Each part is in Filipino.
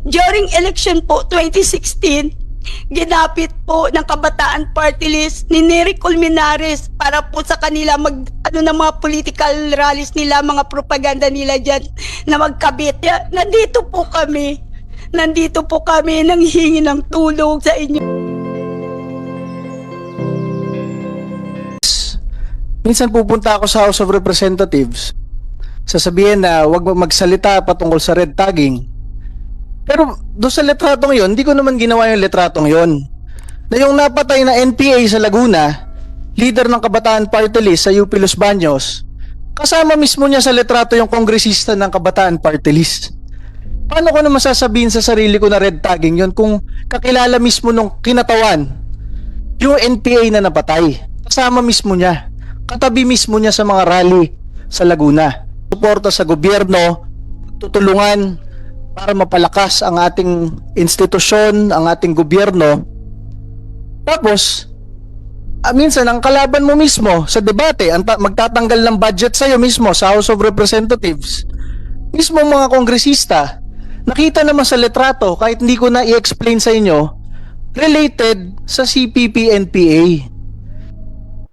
During election po 2016, ginapit po ng Kabataan Party List ni Nery Colmenares para po sa kanila mag ano ng mga political rallies nila, mga propaganda nila diyan na magkabit. Ya, nandito po kami. Nandito po kami nang hingi ng tulong sa inyo. Minsan pupunta ako sa House of Representatives, sasabihin na wag magsalita patungkol sa red tagging. Pero doon sa letratong yon, hindi ko naman ginawa yung letratong yon. Na yung napatay na NPA sa Laguna, leader ng Kabataan Party List sa UP Los Baños, kasama mismo niya sa letrato yung kongresista ng Kabataan Party List. Paano ko naman sasabihin sa sarili ko na red tagging yon kung kakilala mismo nung kinatawan yung NPA na napatay. Kasama mismo niya. Katabi mismo niya sa mga rally sa Laguna. Suporta sa gobyerno, tutulungan para mapalakas ang ating institusyon, ang ating gobyerno. Tapos, ah, minsan ang kalaban mo mismo sa debate, ang ta- magtatanggal ng budget sa'yo mismo sa House of Representatives, mismo mga kongresista, nakita naman sa letrato, kahit hindi ko na i-explain sa inyo, related sa CPP-NPA.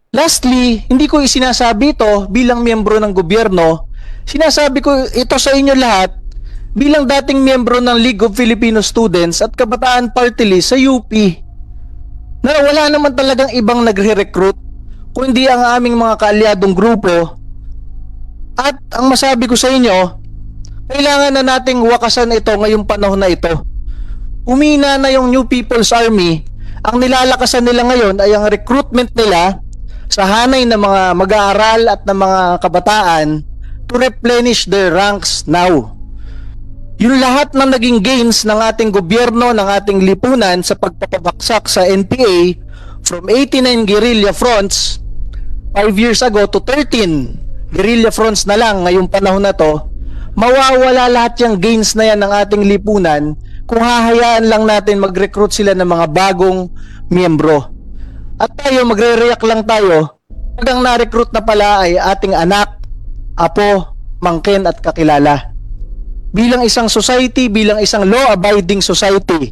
Lastly, hindi ko isinasabi ito bilang miyembro ng gobyerno. Sinasabi ko ito sa inyo lahat bilang dating miyembro ng League of Filipino Students at Kabataan Party List sa UP. Na wala naman talagang ibang nagre-recruit kundi ang aming mga kaalyadong grupo. At ang masabi ko sa inyo, kailangan na nating wakasan ito ngayong panahon na ito. Humina na yung New People's Army. Ang nilalakasan nila ngayon ay ang recruitment nila sa hanay ng mga mag-aaral at ng mga kabataan to replenish their ranks now. Yung lahat ng naging gains ng ating gobyerno, ng ating lipunan sa pagpapabaksak sa NPA from 89 guerrilla fronts 5 years ago to 13 guerrilla fronts na lang ngayong panahon na to, mawawala lahat yung gains na yan ng ating lipunan kung hahayaan lang natin mag-recruit sila ng mga bagong miyembro. At tayo, magre-react lang tayo pag ang na-recruit na pala ay ating anak, apo, mangkin at kakilala. Bilang isang society, bilang isang law-abiding society,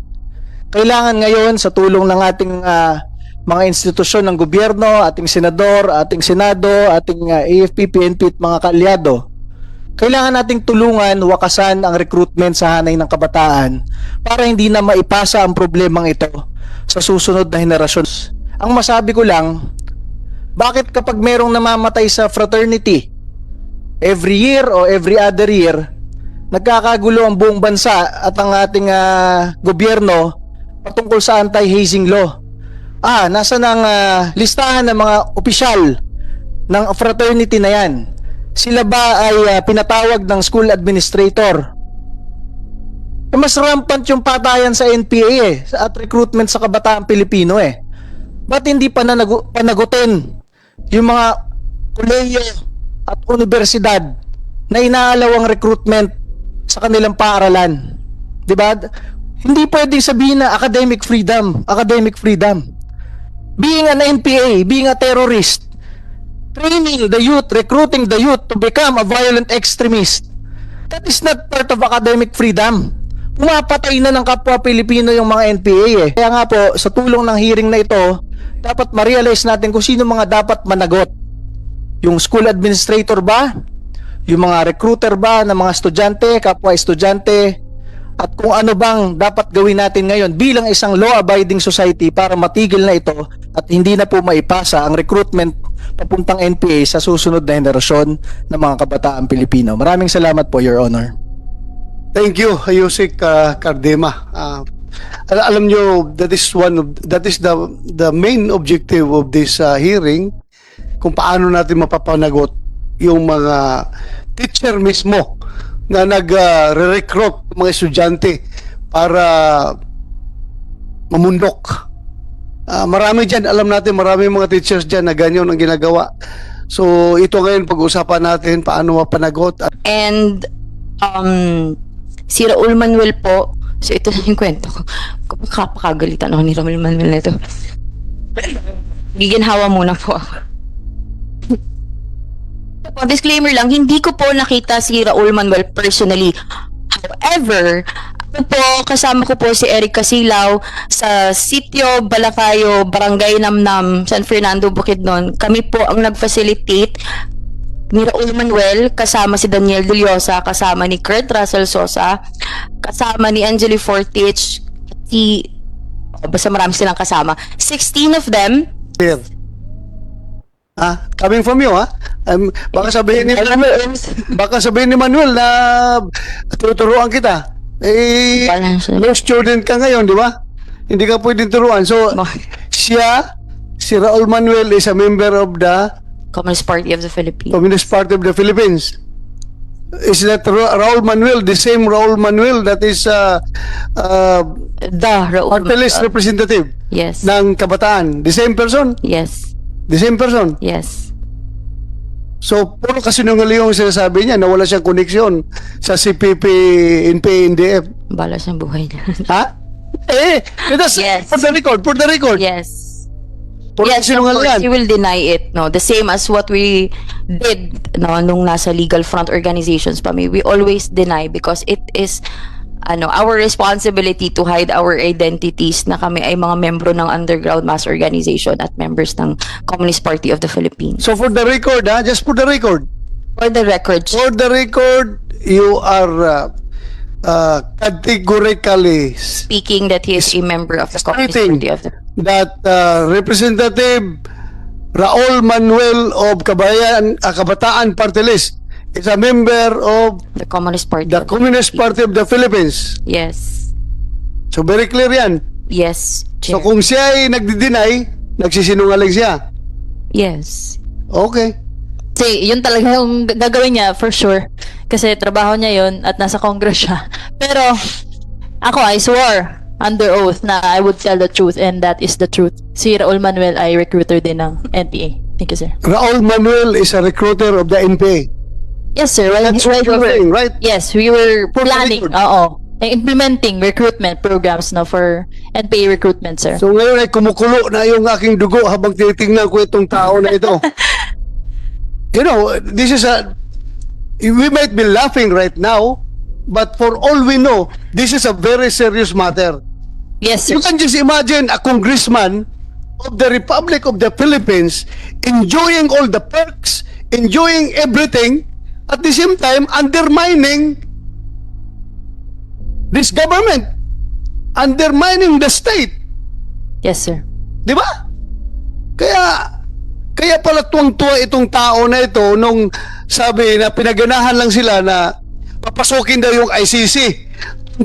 kailangan ngayon sa tulong ng ating ah, mga institusyon ng gobyerno, ating senador, ating senado, ating ah, AFP, PNP at mga kaalyado, kailangan nating tulungan wakasan ang recruitment sa hanay ng kabataan para hindi na maipasa ang problemang ito sa susunod na henerasyon. Ang masabi ko lang, bakit kapag merong namamatay sa fraternity, every year o every other year, nagkakagulo ang buong bansa at ang ating ah, gobyerno patungkol sa anti-hazing law. Ah, nasa ng ah, listahan ng mga opisyal ng fraternity na yan. Sila ba ay ah, pinatawag ng school administrator? Eh, mas rampant yung patayan sa NPA eh, at recruitment sa kabataan Pilipino eh. Ba't hindi pa nanagu- panagutin yung mga kolehiyo at universidad na inaalaw ang recruitment sa kanilang paaralan? 'Di ba? Hindi pwedeng sabihin na academic freedom, academic freedom. Being an NPA, being a terrorist, training the youth, recruiting the youth to become a violent extremist. That is not part of academic freedom. Pumapatay na ng kapwa Pilipino yung mga NPA eh. Kaya nga po, sa tulong ng hearing na ito, dapat ma-realize natin kung sino mga dapat managot. Yung school administrator ba? Yung mga recruiter ba ng mga estudyante, kapwa estudyante? At kung ano bang dapat gawin natin ngayon bilang isang law-abiding society para matigil na ito at hindi na po maipasa ang recruitment papuntang NPA sa susunod na henerasyon ng mga kabataan Pilipino. Maraming salamat po, Your Honor. Thank you, Yusik uh, Cardema. Uh, al- alam nyo, that is one of, that is the the main objective of this uh, hearing kung paano natin mapapanagot yung mga teacher mismo na nag-recruit mga estudyante para mamundok. Ah, marami dyan, alam natin, marami mga teachers dyan na ganyan ang ginagawa. So, ito ngayon pag-usapan natin paano mapanagot And um, si Raul Manuel po, so ito na yung kwento ko. Kapakagalitan ako ni Raul Manuel na ito. Giginhawa muna po ako. Po, disclaimer lang, hindi ko po nakita si Raul Manuel personally. However, ako po, kasama ko po si Eric Casilaw sa Sitio Balacayo, Barangay Namnam, San Fernando, Bukidnon. Kami po ang nag-facilitate ni Raul Manuel, kasama si Daniel Duliosa, kasama ni Kurt Russell Sosa, kasama ni Angeli Fortich, si oh, basta marami silang kasama. 16 of them, Here. Ah, coming from you, ha? Um, baka sabihin ni baka sabihin ni Manuel na tuturuan kita. Eh, no student ka ngayon, di ba? Hindi ka pwedeng turuan. So, siya, si Raul Manuel is a member of the Communist Party of the Philippines. Communist Party of the Philippines. Is that Ra- Raul Manuel, the same Raul Manuel that is uh, uh, The Raul. party list representative yes. ng kabataan? The same person? yes. The same person? Yes. So, puro kasinungaling yung sinasabi niya na wala siyang koneksyon sa CPP, NP, NDF. Bala siyang buhay niya. Ha? Eh, that's Yes. for the record, for the record. yes. Puro yes, of course, yan. you will deny it. No, the same as what we did no nung nasa legal front organizations pa we always deny because it is ano our responsibility to hide our identities na kami ay mga membro ng underground mass organization at members ng Communist Party of the Philippines. So, for the record, ha? Just for the record. For the record, For the record, you are uh, uh, categorically speaking that he is a member of the Communist. Party of the that uh, Representative Raul Manuel of Kabayan, uh, Kabataan Party List is a member of the Communist Party. the Communist Party of the Philippines. Yes. So very clear yan. Yes. So Chair. kung siya ay nagdi-deny, nagsisinungaling siya. yes. Okay. Kasi yun talaga yung gagawin niya for sure. Kasi trabaho niya yun at nasa Congress siya. Pero ako I swore under oath na I would tell the truth and that is the truth. Si Raul Manuel ay recruiter din ng NPA. Thank you, sir. Raul Manuel is a recruiter of the NPA. Yes, sir. Well, That's well, what we you're were, saying, right? Yes, we were For the planning, record. oo, eh, implementing recruitment programs no for NPA recruitment, sir. So ngayon ay kumukulo na yung aking dugo habang tinitingnan ko itong tao na ito. you know, this is a we might be laughing right now, but for all we know, this is a very serious matter. yes, sir. You can just imagine a congressman of the Republic of the Philippines enjoying all the perks, enjoying everything, at the same time undermining this government, undermining the state. Yes, sir. Di ba? Kaya, kaya pala tuwang-tuwa itong tao na ito nung sabi na pinaganahan lang sila na papasukin daw yung ICC.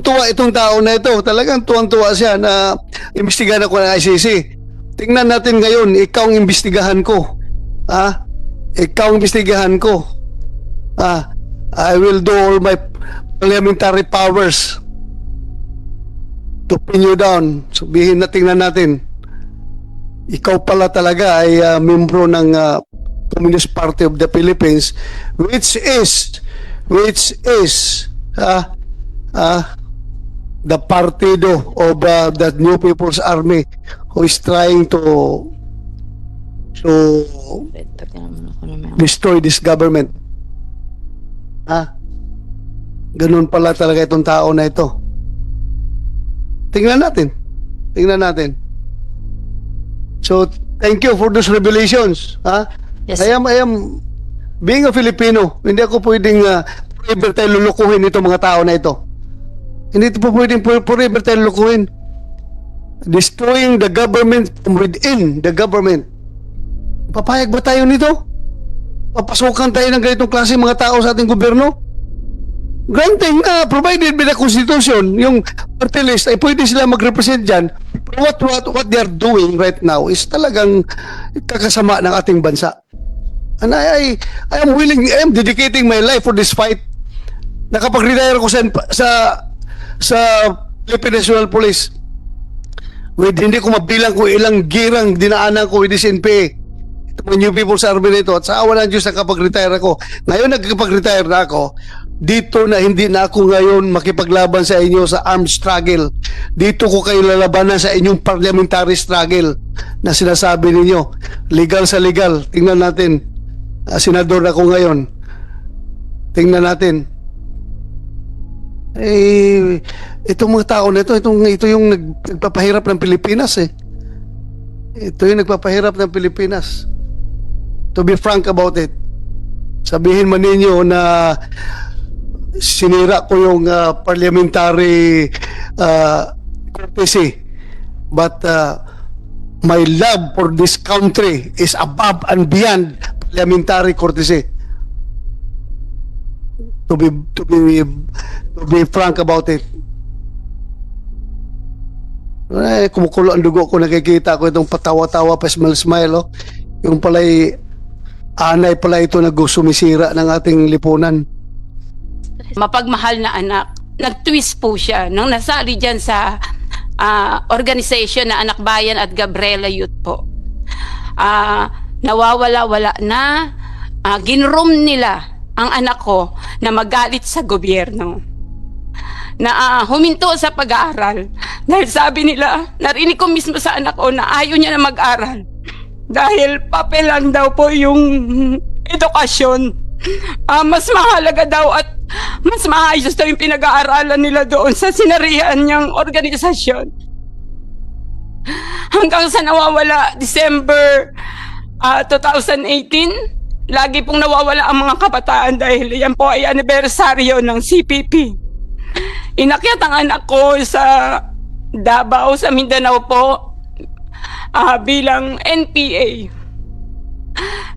Tuwa itong tao na ito. Talagang tuwang-tuwa siya na imbestigahan ako ng ICC. Tingnan natin ngayon, ikaw ang imbestigahan ko. Ha? Ikaw ang imbestigahan ko. Ah, I will do all my parliamentary powers to pin you down. Sabihin na tingnan natin ikaw pala talaga ay uh, membro ng uh, Communist Party of the Philippines which is which is uh, uh, the partido of uh, the New People's Army who is trying to to destroy this government. Ha? Ganun pala talaga itong tao na ito. Tingnan natin. Tingnan natin. So, thank you for those revelations. Ha? Yes. I am, I am, being a Filipino, hindi ako pwedeng uh, forever tayo lulukuhin itong mga tao na ito. Hindi ito po pwedeng for- forever tayo lulukuhin. Destroying the government from within the government. Papayag ba tayo nito? Papasukan tayo ng ganitong klase mga tao sa ating gobyerno? Granting na provided by the Constitution, yung party list ay pwede sila mag-represent dyan. But what, what, what they are doing right now is talagang kakasama ng ating bansa. And I, I, I am willing, I am dedicating my life for this fight. Nakapag-retire ako sa, sa, sa Philippine National Police. With, hindi ko mabilang kung ilang girang dinaanan ko with this NPA. Mga New People's Army na ito. At sa awa ng Diyos, nakapag-retire ako. Ngayon, nagkapag-retire na ako. Dito na hindi na ako ngayon makipaglaban sa inyo sa armed struggle. Dito ko kayo lalabanan sa inyong parliamentary struggle na sinasabi ninyo. Legal sa legal. Tingnan natin. Ah, senador ako ngayon. Tingnan natin. Eh, itong mga tao na ito, itong, ito yung nag, nagpapahirap ng Pilipinas eh. Ito yung nagpapahirap ng Pilipinas. To be frank about it. Sabihin man ninyo na sinira ko yung ah, parliamentary ah, courtesy. But ah, my love for this country is above and beyond parliamentary courtesy. To be to be to be frank about it. Eh, kumukulo ang dugo ko nakikita ko itong patawa-tawa pa smile-smile oh. Yung pala'y anay pala ito na sumisira ng ating lipunan. mapagmahal na anak. Nag-twist po siya nang nasali dyan sa ah, organization na Anak Bayan at Gabriela Youth po. Ah, nawawala-wala na, ah, ginroom nila ang anak ko na magalit sa gobyerno. Na ah, huminto sa pag-aaral. Dahil sabi nila, narinig ko mismo sa anak ko na ayaw niya na mag-aral. Dahil papel lang daw po yung edukasyon. Ah, mas mahalaga daw at mas maayos daw yung pinag-aaralan nila doon sa sinarihan niyang organisasyon. Hanggang sa nawawala December ah, 2018, lagi pong nawawala ang mga kabataan dahil yan po ay anibersaryo ng CPP. Inakyat ang anak ko sa Davao, sa Mindanao po, ah, bilang NPA.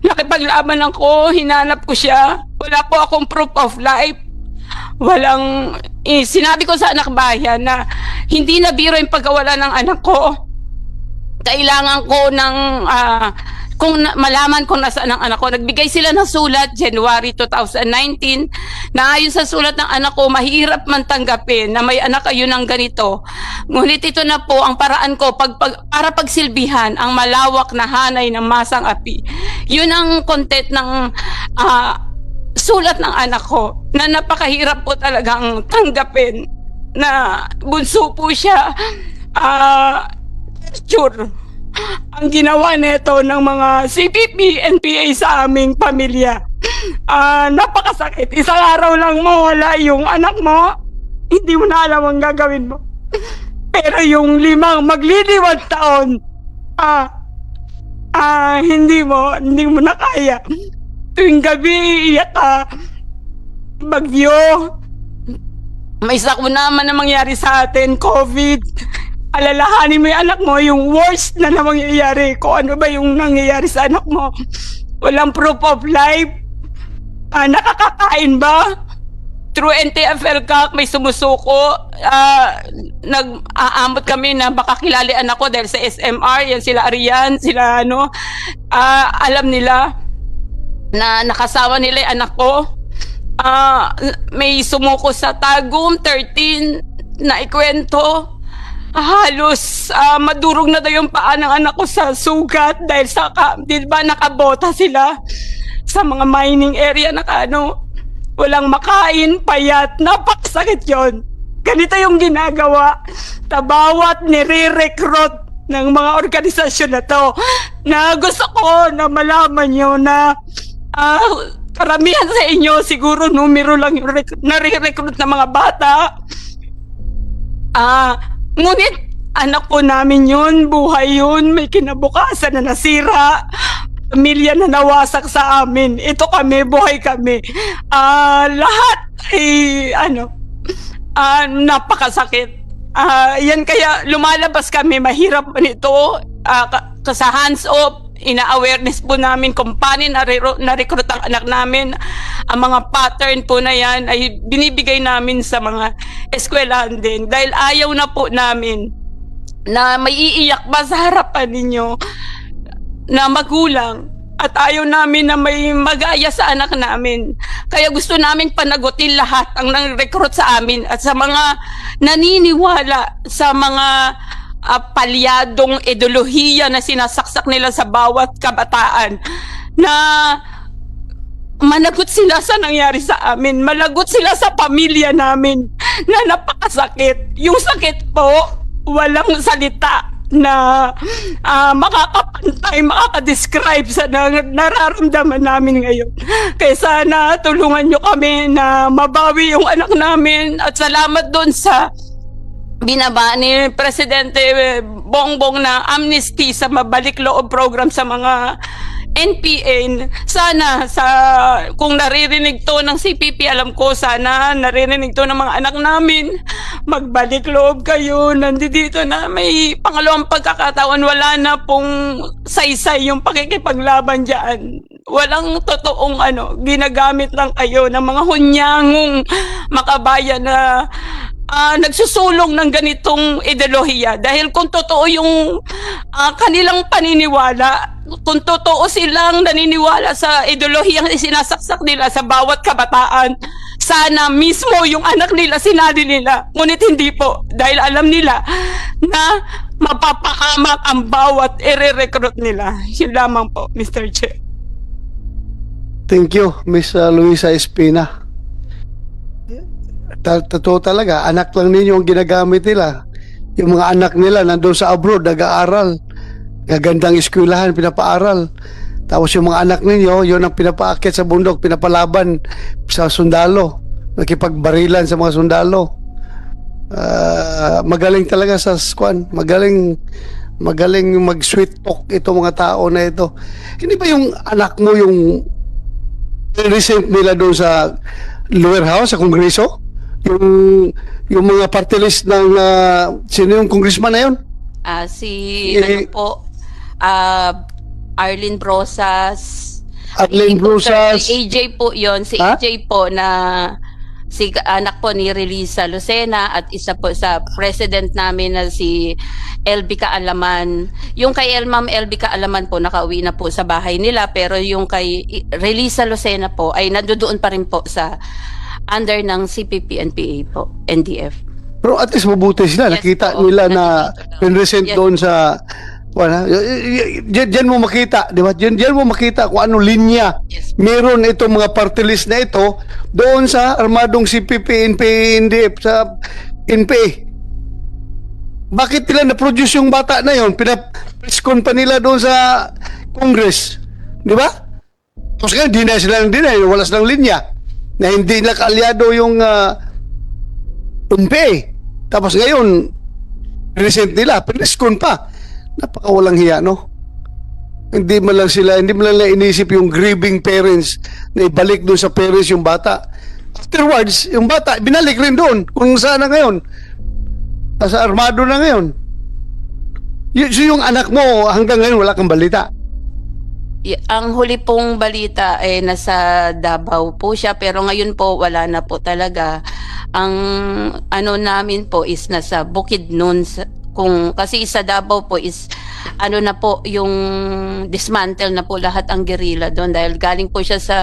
Nakipaglaban ako, hinanap ko siya. Wala po akong proof of life. Walang, eh, sinabi ko sa anak bayan na hindi na biro yung pagkawala ng anak ko. Kailangan ko ng, ah, kung na- malaman kung nasaan ang anak ko. Nagbigay sila ng sulat January 2019 na ayon sa sulat ng anak ko, mahirap man tanggapin na may anak kayo ng ganito. Ngunit ito na po ang paraan ko pag, pag, para pagsilbihan ang malawak na hanay ng masang api. Yun ang content ng ah, sulat ng anak ko na napakahirap po talagang tanggapin na bunso po siya. Ah, sure ang ginawa nito ng mga CPP, NPA sa aming pamilya. Ah, napakasakit. Isang araw lang mawala yung anak mo, hindi mo na alam ang gagawin mo. Pero yung limang magliliwag taon, ah, ah, hindi mo, hindi mo na kaya. Tuwing gabi, iiyak ka. Bagyo. May sakuna man na mangyari sa atin, COVID alalahanin mo yung anak mo, yung worst na na mangyayari. Kung ano ba yung nangyayari sa anak mo. Walang proof of life. Ah, nakakakain ba? Through NTFL ka, may sumusuko. Ah, nag-aamot kami na baka kilali anak ko dahil sa SMR, yan sila Arian, sila ano. Ah, alam nila na nakasawa nila yung anak ko. Ah, may sumuko sa Tagum 13 na ikwento halos ah, madurog na daw yung paa ng anak ko sa sugat dahil sa ka, di ba nakabota sila sa mga mining area na ano walang makain, payat, napakasakit yon. Ganito yung ginagawa. Tabawat nire-recruit ng mga organisasyon na to na gusto ko na malaman nyo na ah, karamihan sa inyo siguro numero lang yung rec- nare-recruit ng mga bata Ah, ngunit anak po namin yun, buhay yun, may kinabukasan na nasira. Pamilya na nawasak sa amin. Ito kami, buhay kami. Ah, lahat ay ano, ah, napakasakit. Ah, yan kaya lumalabas kami, mahirap pa nito. Ah, ka- sa hands off, ina-awareness po namin kung paano nare- na-recruit ang anak namin. Ang mga pattern po na yan ay binibigay namin sa mga eskwelahan din. Dahil ayaw na po namin na may iiyak ba sa harapan ninyo na magulang at ayaw namin na may magaya sa anak namin. Kaya gusto namin panagutin lahat ang nang-recruit sa amin at sa mga naniniwala sa mga ah, palyadong ideolohiya na sinasaksak nila sa bawat kabataan na managot sila sa nangyari sa amin. Malagot sila sa pamilya namin na napakasakit. Yung sakit po, walang salita. na ah, makakapantay, makakadescribe sa na, nararamdaman namin ngayon. Kaya sana tulungan nyo kami na mabawi yung anak namin at salamat doon sa binaba ni Presidente Bongbong na amnesty sa mabalik loob program sa mga NPA. Sana sa kung naririnig to ng CPP, alam ko sana naririnig to ng mga anak namin. Magbalik loob kayo. Nandito na may pangalawang pagkakataon. Wala na pong saysay yung pakikipaglaban dyan. Walang totoong ano, ginagamit lang kayo ng mga hunyangong makabayan na ah, nagsusulong ng ganitong ideolohiya dahil kung totoo yung ah, kanilang paniniwala, kung totoo silang naniniwala sa ideolohiyang sinasaksak nila sa bawat kabataan, sana mismo yung anak nila sinali nila. Ngunit hindi po dahil alam nila na mapapahamak ang bawat ire-recruit nila. Yun lamang po, Mr. Chair. Thank you, Miss uh, Luisa Espina. Ta- Totoo talaga, anak lang ninyo ang ginagamit nila. Yung mga anak nila nandun sa abroad, nag-aaral. Gagandang eskwelahan, pinapaaral. Tapos yung mga anak ninyo, yun ang pinapaakit sa bundok, pinapalaban sa sundalo. Nakipagbarilan sa mga sundalo. Ah, magaling talaga sa squan. Magaling magaling mag-sweet talk itong mga tao na ito. Hindi ba yung anak mo yung recent nila doon sa lower house sa kongreso yung yung mga party list ng ah, sino yung congressman na yun Ah, si Eh, ano po ah Arlene Brosas Arlene Brusas si AJ po 'yon si Ha? AJ po na si anak po ni Relisa Lucena at isa po sa president namin na si LB Kaalaman. Yung kay El Ma'am LB Kaalaman po nakauwi na po sa bahay nila pero yung kay Relisa Lucena po ay nandoon pa rin po sa under ng CPP NPA po, NDF. pero at least mabuti sila Yes nakita po, nila na pinresent Yes. doon sa wala diyan, diyan mo makita di ba diyan, diyan mo makita kung ano linya Yes. meron itong mga party list na ito doon sa armadong CPP NPA NDF sa NPA bakit nila na-produce yung bata na yon? Pinapreskon pa nila doon sa Congress. Di ba? Tapos ngayon, di na sila ng deny. Wala silang linya. Na hindi nila kaalyado yung uh, Tapos ngayon, recent nila, pineskon pa. Napakawalang hiya, no? Hindi man lang sila, hindi man lang inisip yung grieving parents na ibalik doon sa parents yung bata. Afterwards, yung bata, binalik rin doon kung saan na ngayon. Nasa armado na ngayon. Y- so yung anak mo, hanggang ngayon wala kang balita. Ang huli pong balita ay nasa Davao po siya pero ngayon po wala na po talaga. Ang ano namin po is nasa Bukidnon kung kasi sa Davao po is ano na po yung dismantle na po lahat ang guerrilla doon dahil galing po siya sa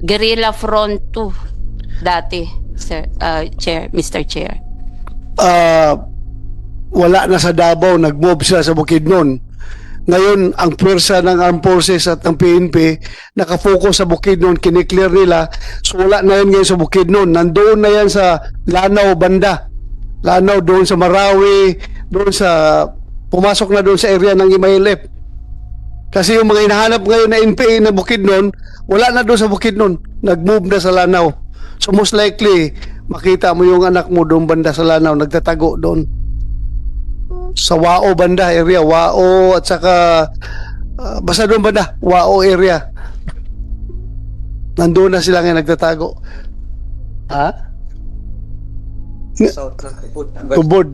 guerrilla front 2 dati sir uh, chair Mr. Chair. Ah, wala na sa Davao, nag-move sila sa Bukidnon. Ngayon, ang pwersa ng Armed Forces at ng PNP nakafocus sa Bukidnon, kiniklear nila. So wala na yan ngayon sa Bukidnon. Nandoon na yan sa Lanao banda. Lanao doon sa Marawi, doon sa pumasok na doon sa area ng Imaylep. Kasi yung mga hinahanap ngayon na NPA na Bukidnon, wala na doon sa Bukidnon. Nag-move na sa Lanao. So most likely, makita mo yung anak mo doon banda sa Lanao, nagtatago doon. Sa Wao banda area, Wao at saka ah, basta doon banda, Wao area. Nandoon na sila ngayon nagtatago. Ha? Tubod.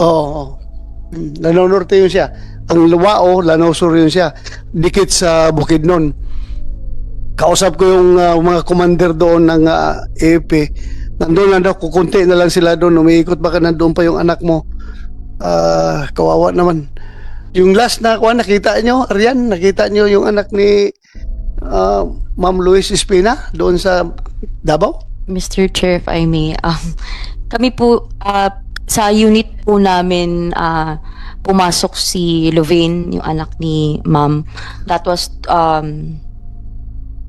Oo. oo. Mm, Lanao Norte yun siya. Ang Wao, Lanao Sur yun siya. Dikit sa Bukidnon. Kausap ko yung ah, mga commander doon ng uh, AFP. Nandun lang daw, kukunti na lang sila doon. Umiikot baka nandoon pa yung anak mo. Ah, kawawa naman. Yung last na kuha, nakita nyo, Arian, nakita nyo yung anak ni ah, Ma'am Luis Espina doon sa Davao? Mr. Chair, if I may, um, kami po, ah, sa unit po namin, ah, pumasok si Louvain, yung anak ni ma'am. That was, um,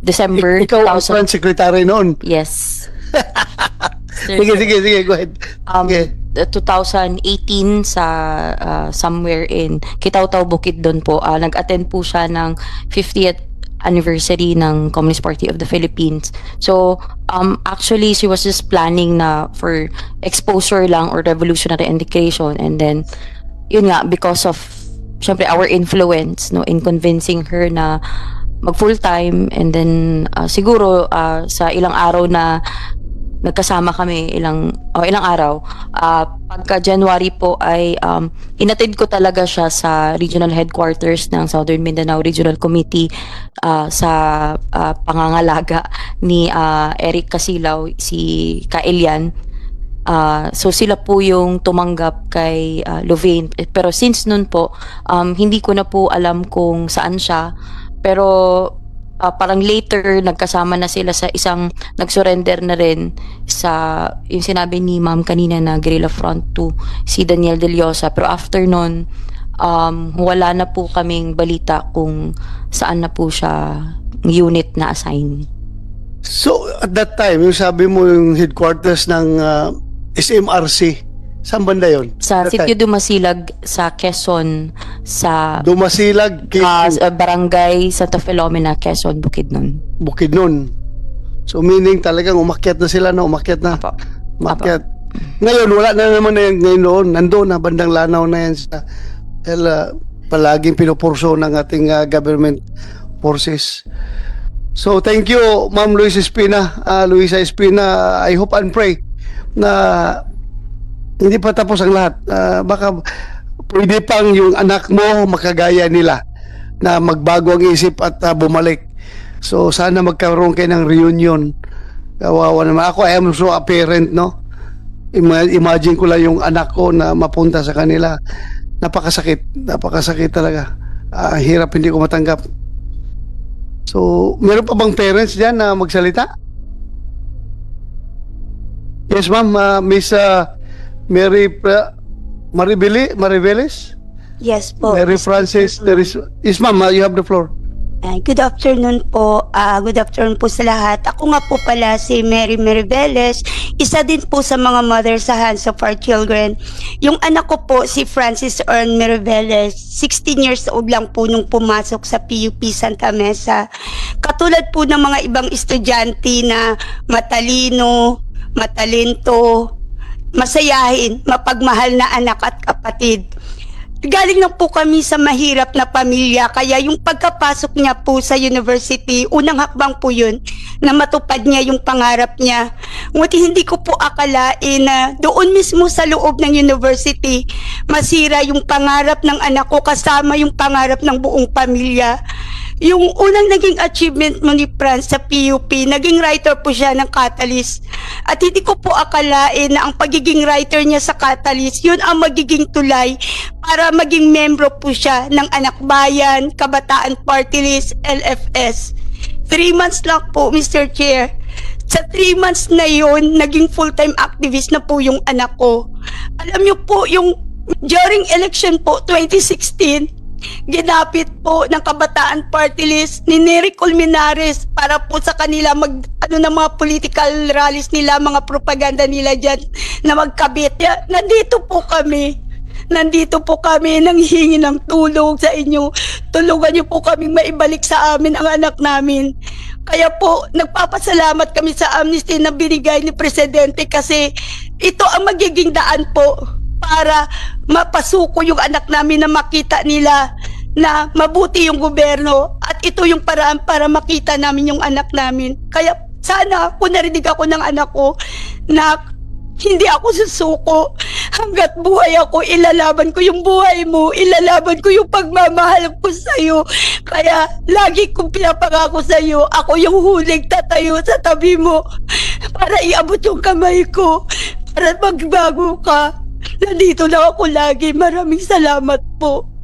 December Ikaw ang 2000. front secretary noon. Yes. Sige, sige, sige, go ahead. Um, Okay. the 2018 sa uh, somewhere in Kitaw-Taw Bukid doon po, uh, nag-attend po siya ng 50th anniversary ng Communist Party of the Philippines. So, um, actually, she was just planning na for exposure lang or revolutionary education and then, yun nga, because of, syempre, our influence, no, in convincing her na mag full-time and then uh, siguro uh, sa ilang araw na nagkasama kami ilang o ilang araw. Ah, pagka January po ay um, inatid ko talaga siya sa regional headquarters ng Southern Mindanao Regional Committee ah, sa ah, pangangalaga ni ah, Eric Casilaw si Kaelian. Ah, so sila po yung tumanggap kay ah, Louvain Eh, pero since nun po um, hindi ko na po alam kung saan siya. Pero ah, parang later nagkasama na sila sa isang nagsurrender na rin sa yung sinabi ni ma'am kanina na guerrilla front to si Daniel De Llosa pero after nun um, wala na po kaming balita kung saan na po siya unit na assign. So, at that time, yung sabi mo yung headquarters ng ah, SMRC, saan banda yun? Sa That Sitio time? Dumasilag sa Quezon sa Dumasilag, kay ah, sa barangay Santa Filomena, Quezon, Bukidnon. Bukidnon. So, meaning talagang umakyat na sila, no? Umakyat na. Apo. Umakyat. Ngayon, wala na naman na yan ngayon noon. Nandoon na, bandang lanaw na yan sa dahil, ah, palaging pinupurso ng ating ah, government forces. So, thank you, Ma'am Luisa Espina. ah, Luisa Espina, I hope and pray na hindi pa tapos ang lahat. Ah, baka pwede pang yung anak mo makagaya nila na magbago ang isip at ah, bumalik. So, sana magkaroon kayo ng reunion. Kawawa naman. Ako, I am so a parent, no? Ima- Imagine ko lang yung anak ko na mapunta sa kanila. Napakasakit. Napakasakit talaga. Ah, hirap hindi ko matanggap. So, meron pa bang parents dyan na magsalita? Yes, ma'am. Ah, Miss ah, Mary Pra- Maribeli, Mariveles? Yes po. Mary Francis, there is... Yes, ma'am. ah, you have the floor. Good afternoon po. Ah, good afternoon po sa lahat. Ako nga po pala si Mary Meriveles, isa din po sa mga mother sa Hands of Our Children. Yung anak ko po si Francis Earn Meriveles, 16 years old lang po nung pumasok sa PUP Santa Mesa. Katulad po ng mga ibang estudyante na matalino, matalento, masayahin, mapagmahal na anak at kapatid. Galing lang po kami sa mahirap na pamilya kaya yung pagkapasok niya po sa university, unang hakbang po yun na matupad niya yung pangarap niya. Ngunit hindi ko po akalain na doon mismo sa loob ng university, masira yung pangarap ng anak ko kasama yung pangarap ng buong pamilya. Yung unang naging achievement mo ni Franz sa PUP, naging writer po siya ng Catalyst. At hindi ko po akalain na ang pagiging writer niya sa Catalyst, yun ang magiging tulay para maging membro po siya ng Anak Bayan, Kabataan Party List, LFS. Three months lang po, Mr. Chair. Sa three months na yun, naging full-time activist na po yung anak ko. Alam niyo po, yung during election po, 2016, ginapit po ng Kabataan Party List ni Nery Colmenares para po sa kanila mag ano na mga political rallies nila, mga propaganda nila diyan na magkabit. Nandito po kami. Nandito po kami nanghihingi ng tulong sa inyo. Tulungan niyo po kaming maibalik sa amin ang anak namin. Kaya po, nagpapasalamat kami sa amnesty na binigay ni Presidente kasi ito ang magiging daan po para mapasuko yung anak namin na makita nila na mabuti yung gobyerno at ito yung paraan para makita namin yung anak namin. Kaya sana kung narinig ako ng anak ko na hindi ako susuko hanggat buhay ako, ilalaban ko yung buhay mo, ilalaban ko yung pagmamahal ko sa'yo. Kaya lagi kong pinapangako sa'yo, ako yung huling tatayo sa tabi mo para iabot yung kamay ko, para magbago ka. Nandito lang ako lagi. Maraming salamat po.